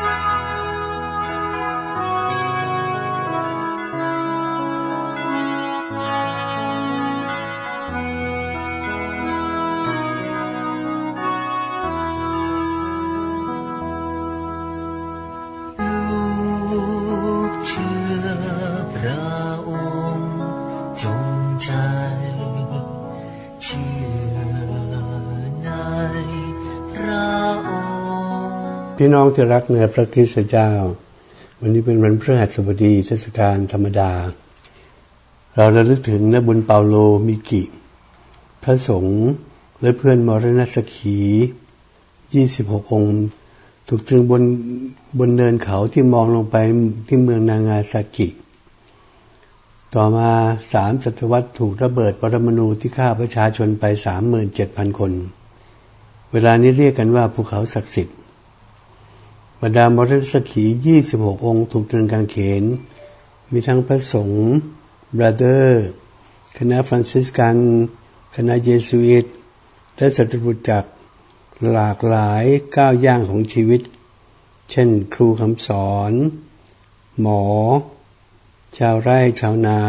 Bye. พี่น้องที่รักในพระคริสต์เจ้า วันนี้เป็นวันพฤหัสบดีเทศกาลธรรมดา เราระลึกถึงนบุญเปาโลมิกิ พระสงฆ์และเพื่อนมรณสขี26 องค์ ถูกตรึงบนบนเนินเขาที่มองลงไปที่เมืองนางาซากิ ต่อมาสามศตวรรษถูกระเบิดปรมาณูที่ฆ่าประชาชนไป 37,000 คน เวลานี้เรียกกันว่าภูเขาศักดิ์สิทธิ์ บรรดามรณสขี26 องค์ถูกตรึงกางเขน มีทั้งพระสงฆ์บราเดอร์คณะฟรานซิสกัน คณะเยซูอิตและสัตบุจักหลากหลายก้าวย่างของชีวิต เช่นครูคำสอน หมอ ชาวไร่ชาวนา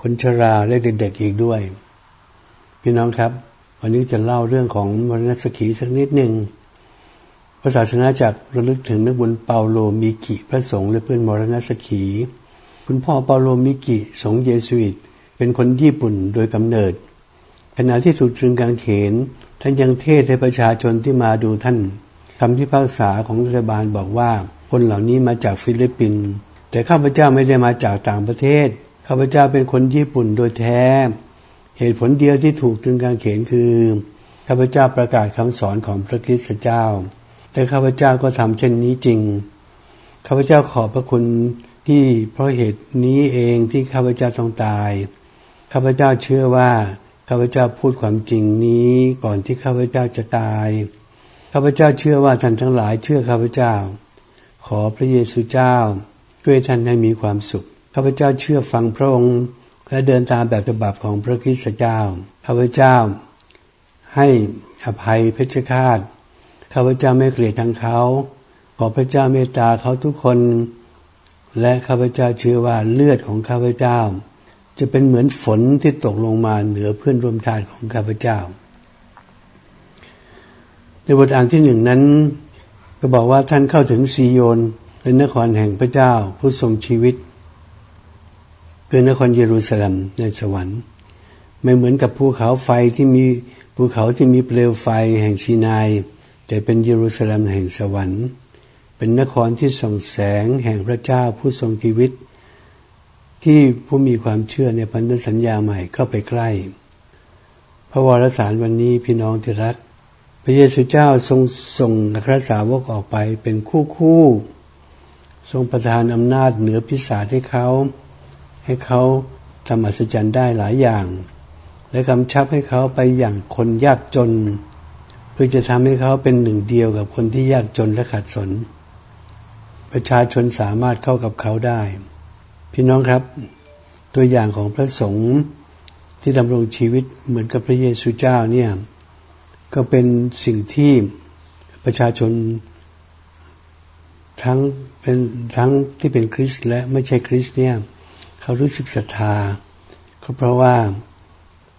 คนชราและเด็กๆอีกด้วย พี่น้องครับ วันนี้จะเล่าเรื่องของมรณสขีสักนิดหนึ่ง พระศาสนาจักรระลึกถึงนักบุญเปาโลมิกิ พระสงฆ์และเพื่อนมรณสขี คุณพ่อเปาโลมิกิ สงเยสุอิตเป็นคนญี่ปุ่นโดยกำเนิด ขณะที่ถูกตรึงกางเขน ท่านยังเทศให้ประชาชนที่มาดูท่านคำพิพากษาของรัฐบาลบอกว่า คนเหล่านี้มาจากฟิลิปปินส์แต่ข้าพเจ้าไม่ได้มาจากต่างประเทศ ข้าพเจ้าเป็นคนญี่ปุ่นโดยแท้ เหตุผลเดียวที่ถูกตรึงกางเขนคือ ข้าพเจ้าประกาศคำสอนของพระคริสต์เจ้า แต่ข้าพเจ้าก็ทำเช่นนี้จริง ข้าพเจ้าขอบพระคุณที่เพราะเหตุนี้เองที่ข้าพเจ้าต้องตาย ข้าพเจ้าเชื่อว่าข้าพเจ้าพูดความจริงนี้ก่อนที่ข้าพเจ้าจะตาย ข้าพเจ้าเชื่อว่าท่านทั้งหลายเชื่อข้าพเจ้า ขอพระเยซูเจ้า ช่วยท่านให้มีความสุข ข้าพเจ้าเชื่อฟังพระองค์ และเดินตามแบบฉบับของพระคริสต์เจ้า ข้าพเจ้า ให้อภัยเพชฌฆาต ข้าพเจ้าไม่เกลียดทางเขาขอพระเจ้าเมตตาเขาทุกคน และข้าพเจ้าเชื่อว่าเลือดของข้าพเจ้า จะเป็นเหมือนฝนที่ตกลงมาเหนือเพื่อนร่วมชาติของข้าพเจ้า ในบทอ่านที่หนึ่งนั้น ก็บอกว่าท่านเข้าถึงซีโยนเป็นนครแห่งพระเจ้าผู้ทรงชีวิตคือนครเยรูซาเล็มในสวรรค์ ไม่เหมือนกับภูเขาไฟที่มีภูเขาที่มีเปลวไฟแห่งซีนาย แต่เป็นเยรูซาเล็มแห่งสวรรค์ เป็นนครที่ส่องแสงแห่งพระเจ้าผู้ทรงชีวิต ที่ผู้มีความเชื่อในพันธสัญญาใหม่เข้าไปใกล้ พระวรสารวันนี้พี่น้องที่รัก พระเยซูเจ้าทรงส่งอัครสาวกออกไปเป็นคู่คู่ทรงประทานอำนาจเหนือพิศาจให้เขา ให้เขาทำอัศจรรย์ได้หลายอย่าง และกำชับให้เขาไปอย่างคนยากจน พื่อจะทำให้เขาเป็นหนึ่งเดียวกับคนที่ยากจนและขัดสน ประชาชนสามารถเข้ากับเขาได้ พี่น้องครับ ตัวอย่างของพระสงฆ์ที่ดำรงชีวิตเหมือนกับพระเยซูเจ้าเนี่ยก็เป็นสิ่งที่ประชาชน ทั้งเป็นทั้งที่เป็นคริสต์และไม่ใช่คริสต์เนี่ยเขารู้สึกศรัทธาก็เพราะว่า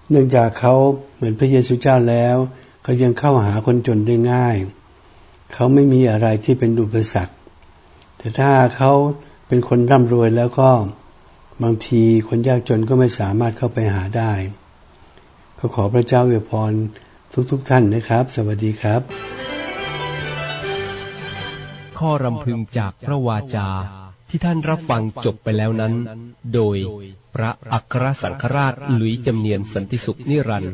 เนื่องจากเขาเหมือนพระเยซูเจ้าแล้ว เขายังเข้าหาคนจนได้ง่าย เขาไม่มีอะไรที่เป็นอุปสรรค แต่ถ้าเขาเป็นคนร่ำรวยแล้วก็บางทีคนยากจนก็ไม่สามารถเข้าไปหาได้ก็ขอพระเจ้าอวยพรทุกๆทท่านนะครับ สวัสดีครับ ข้อรำพึงจากพระวาจาที่ท่านรับฟังจบไปแล้วนั้น โดยพระอัครสังฆราชหลุยจำเนียนสันติสุขนิรันดร์